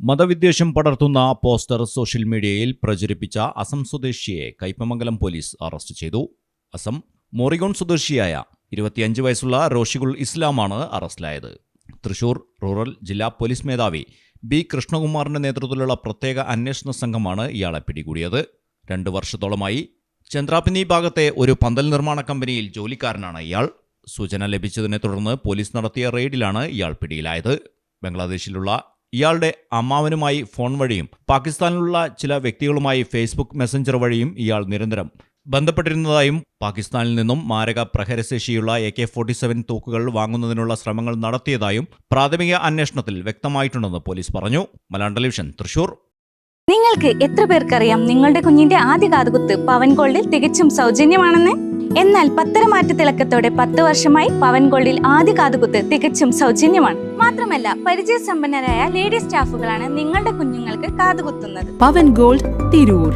മതവിദ്വേഷം പടർത്തുന്ന poster social മീഡിയയിൽ പ്രചരിപ്പിച്ച അസം സ്വദേശിയെ കയ്പമംഗലം പോലീസ് അറസ്റ്റ് ചെയ്തു. അസം മോറിഗോൺ സ്വദേശിയായ ഇരുപത്തിയഞ്ച് വയസ്സുള്ള റോഷികുൾ ഇസ്ലാമാണ് അറസ്റ്റിലായത്. തൃശൂർ റൂറൽ ജില്ലാ പോലീസ് മേധാവി ബി കൃഷ്ണകുമാറിന്റെ നേതൃത്വത്തിലുള്ള പ്രത്യേക അന്വേഷണ സംഘമാണ് ഇയാളെ പിടികൂടിയത്. രണ്ട് വർഷത്തോളമായി ചന്ദ്രാപിനി ഭാഗത്തെ ഒരു പന്തൽ നിർമ്മാണ കമ്പനിയിൽ ജോലിക്കാരനാണ് ഇയാൾ. സൂചന ലഭിച്ചതിനെ തുടർന്ന് പോലീസ് നടത്തിയ റെയ്ഡിലാണ് ഇയാൾ പിടിയിലായത്. ബംഗ്ലാദേശിലുള്ള ഇയാളുടെ അമ്മാവനുമായി ഫോൺ വഴിയും പാകിസ്ഥാനിലുള്ള ചില വ്യക്തികളുമായി ഫേസ്ബുക്ക് മെസ്സഞ്ചർ വഴിയും ഇയാൾ നിരന്തരം ബന്ധപ്പെട്ടിരുന്നതായും പാകിസ്ഥാനിൽ നിന്നും മാരക പ്രഹരശേഷിയുള്ള എ കെ ഫോർട്ടി സെവൻ തോക്കുകൾ വാങ്ങുന്നതിനുള്ള ശ്രമങ്ങൾ നടത്തിയതായും പ്രാഥമിക അന്വേഷണത്തിൽ വ്യക്തമായിട്ടുണ്ടെന്ന് പോലീസ് പറഞ്ഞു. മലയാളം ടെലിവിഷൻ തൃശൂർ. നിങ്ങൾക്ക് എത്ര പേർക്കറിയാം നിങ്ങളുടെ കുഞ്ഞിന്റെ ആദ്യ കാതുകുത്ത് പവൻ ഗോൾഡിൽ തികച്ചും സൗജന്യമാണെന്ന്? എന്നാൽ പത്തരമാറ്റ തിളക്കത്തോടെ പത്ത് വർഷമായി പവൻ ഗോൾഡിൽ ആദ്യ കാതുകുത്ത് തികച്ചും സൗജന്യമാണ്. മാത്രമല്ല പരിചയസമ്പന്നരായ ലേഡി സ്റ്റാഫുകളാണ് നിങ്ങളുടെ കുഞ്ഞുങ്ങൾക്ക് കാതുകുത്തുന്നത്. പവൻ ഗോൾഡ് തിരൂർ.